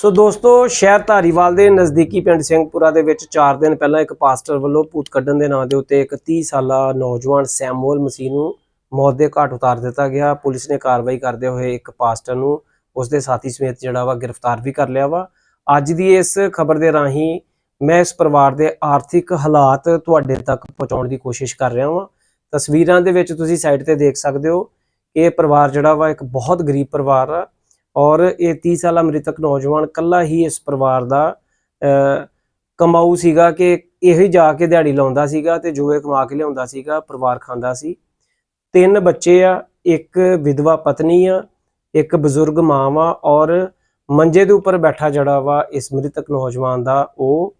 ਸੋ ਦੋਸਤੋ, ਸ਼ਹਿਰ ਧਾਰੀਵਾਲ ਦੇ ਨਜ਼ਦੀਕੀ ਪਿੰਡ ਸਿੰਘਪੁਰਾ ਦੇ ਵਿੱਚ 4 ਦਿਨ ਪਹਿਲਾਂ ਇੱਕ ਪਾਸਟਰ ਵੱਲੋਂ ਭੂਤ ਕੱਢਣ ਦੇ ਨਾਂ ਦੇ ਉੱਤੇ ਇੱਕ 30 ਸਾਲਾ ਨੌਜਵਾਨ ਸੈਮੂਅਲ ਮਸੀਹ ਨੂੰ ਮੌਤ ਦੇ ਘਾਟ ਉਤਾਰ ਦਿੱਤਾ ਗਿਆ। ਪੁਲਿਸ ਨੇ ਕਾਰਵਾਈ ਕਰਦੇ ਹੋਏ ਇੱਕ ਪਾਸਟਰ ਨੂੰ ਉਸ ਦੇ ਸਾਥੀ ਸਮੇਤ ਜਿਹੜਾ ਵਾ ਗ੍ਰਿਫਤਾਰ ਵੀ ਕਰ ਲਿਆ ਵਾ। ਅੱਜ ਦੀ ਇਸ ਖਬਰ ਦੇ ਰਾਹੀਂ ਮੈਂ ਇਸ ਪਰਿਵਾਰ ਦੇ ਆਰਥਿਕ ਹਾਲਾਤ ਤੁਹਾਡੇ ਤੱਕ ਪਹੁੰਚਾਉਣ ਦੀ ਕੋਸ਼ਿਸ਼ ਕਰ ਰਿਹਾ ਹਾਂ ਤਸਵੀਰਾਂ ਦੇ ਵਿੱਚ ਤੁਸੀਂ ਸਾਈਡ ਤੇ ਦੇਖ ਸਕਦੇ ਹੋ ਇਹ ਪਰਿਵਾਰ ਜਿਹੜਾ ਵਾ ਇੱਕ ਬਹੁਤ ਗਰੀਬ ਪਰਿਵਾਰ ਆ। ਔਰ ਇਹ 30 ਸਾਲਾ ਮ੍ਰਿਤਕ ਨੌਜਵਾਨ ਕੱਲਾ ਹੀ ਇਸ ਪਰਿਵਾਰ ਦਾ ਅਹ, ਕਮਾਊ ਸੀਗਾ ਕਿ ਇਹ ਹੀ ਜਾ ਕੇ ਦਿਹਾੜੀ ਲਾਉਂਦਾ ਸੀਗਾ ਤੇ ਜੋ ਇਹ ਕਮਾ ਕੇ ਲਿਆਉਂਦਾ ਸੀਗਾ ਪਰਿਵਾਰ ਖਾਂਦਾ ਸੀ। ਤਿੰਨ ਬੱਚੇ ਆ ਇੱਕ ਵਿਧਵਾ ਪਤਨੀ ਆ ਇੱਕ ਬਜ਼ੁਰਗ ਮਾਂ ਵਾ ਔਰ ਮੰਜੇ ਦੇ ਉੱਪਰ ਬੈਠਾ ਜਿਹੜਾ ਵਾ ਇਸ ਮ੍ਰਿਤਕ ਨੌਜਵਾਨ ਦਾ ਉਹ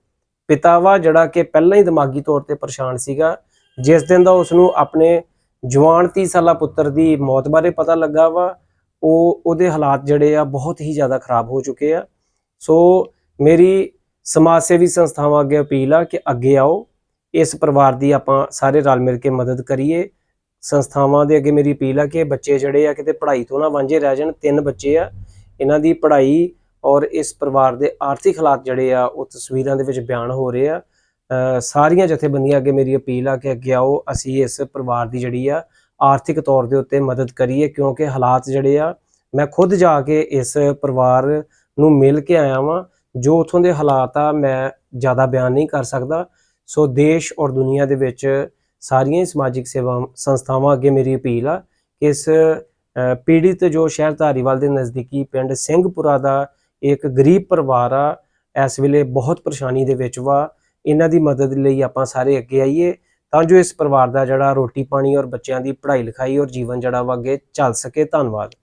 ਪਿਤਾ ਵਾ ਜਿਹੜਾ ਕਿ ਪਹਿਲਾਂ ਹੀ ਦਿਮਾਗੀ ਤੌਰ ਤੇ ਪਰੇਸ਼ਾਨ ਸੀਗਾ। ਜਿਸ ਦਿਨ ਦਾ ਉਸ ਨੂੰ ਆਪਣੇ ਜਵਾਨ 30 ਸਾਲਾ ਪੁੱਤਰ ਦੀ ਮੌਤ ਬਾਰੇ ਪਤਾ ਲੱਗਾ ਵਾ ਉਹ ਉਹਦੇ ਹਾਲਾਤ ਜਿਹੜੇ ਆ ਬਹੁਤ ਹੀ ਜ਼ਿਆਦਾ ਖਰਾਬ ਹੋ ਚੁੱਕੇ ਆ। ਸੋ ਮੇਰੀ ਸਮਾਜ ਸੇਵੀ ਸੰਸਥਾਵਾਂ ਅੱਗੇ ਅਪੀਲ ਆ ਕਿ ਅੱਗੇ ਆਓ। ਇਸ ਪਰਿਵਾਰ ਦੀ ਆਪਾਂ ਸਾਰੇ ਰਲ ਮਿਲ ਕੇ ਮਦਦ ਕਰੀਏ। ਸੰਸਥਾਵਾਂ ਦੇ ਅੱਗੇ ਮੇਰੀ ਅਪੀਲ ਆ ਕਿ ਬੱਚੇ ਜਿਹੜੇ ਆ ਕਿਤੇ ਪੜ੍ਹਾਈ ਤੋਂ ਨਾ ਵਾਂਝੇ ਰਹਿ ਜਾਣ। ਤਿੰਨ ਬੱਚੇ ਆ। ਇਹਨਾਂ ਦੀ ਪੜ੍ਹਾਈ ਔਰ ਇਸ ਪਰਿਵਾਰ ਦੇ ਆਰਥਿਕ ਹਾਲਾਤ ਜਿਹੜੇ ਆ ਉਹ ਤਸਵੀਰਾਂ ਦੇ ਵਿੱਚ ਬਿਆਨ ਹੋ ਰਹੇ ਆ। ਸਾਰੀਆਂ ਜਥੇਬੰਦੀਆਂ ਅੱਗੇ ਮੇਰੀ ਅਪੀਲ ਆ ਕਿ ਅੱਗੇ ਆਓ। ਅਸੀਂ ਇਸ ਪਰਿਵਾਰ ਦੀ ਜਿਹੜੀ ਆ ਆਰਥਿਕ ਤੌਰ ਦੇ ਉੱਤੇ ਮਦਦ ਕਰੀਏ, ਕਿਉਂਕਿ ਹਾਲਾਤ ਜਿਹੜੇ ਆ, ਮੈਂ ਖੁਦ ਜਾ ਕੇ ਇਸ ਪਰਿਵਾਰ ਨੂੰ ਮਿਲ ਕੇ ਆਇਆ ਵਾਂ, ਜੋ ਉਥੋਂ ਦੇ ਹਾਲਾਤ ਆ, ਮੈਂ ਜ਼ਿਆਦਾ ਬਿਆਨ ਨਹੀਂ ਕਰ ਸਕਦਾ। ਸੋ ਦੇਸ਼ ਔਰ ਦੁਨੀਆ ਦੇ ਵਿੱਚ ਸਾਰੀਆਂ ਹੀ ਸਮਾਜਿਕ ਸੇਵਾ ਸੰਸਥਾਵਾਂ ਅੱਗੇ ਮੇਰੀ ਅਪੀਲ ਆ ਕਿ ਇਸ ਪੀੜਿਤ ਜੋ ਸ਼ਹਿਰ ਧਾਰੀਵਾਲ ਦੇ ਨਜ਼ਦੀਕੀ ਪਿੰਡ ਸਿੰਘਪੁਰਾ ਦਾ ਇੱਕ ਗਰੀਬ ਪਰਿਵਾਰ ਆ, ਇਸ ਵੇਲੇ ਬਹੁਤ ਪਰੇਸ਼ਾਨੀ ਦੇ ਵਿੱਚ ਵਾ। ਇਹਨਾਂ ਦੀ ਮਦਦ ਲਈ ਆਪਾਂ ਸਾਰੇ ਅੱਗੇ ਆਈਏ। ਤਾਂ ਜੋ ਇਸ ਪਰਿਵਾਰ ਦਾ ਜਿਹੜਾ ਰੋਟੀ ਪਾਣੀ ਔਰ ਬੱਚਿਆਂ ਦੀ ਪੜ੍ਹਾਈ ਲਿਖਾਈ ਔਰ ਜੀਵਨ ਜਿਹੜਾ ਵਾ ਅੱਗੇ ਚੱਲ ਸਕੇ। ਧੰਨਵਾਦ।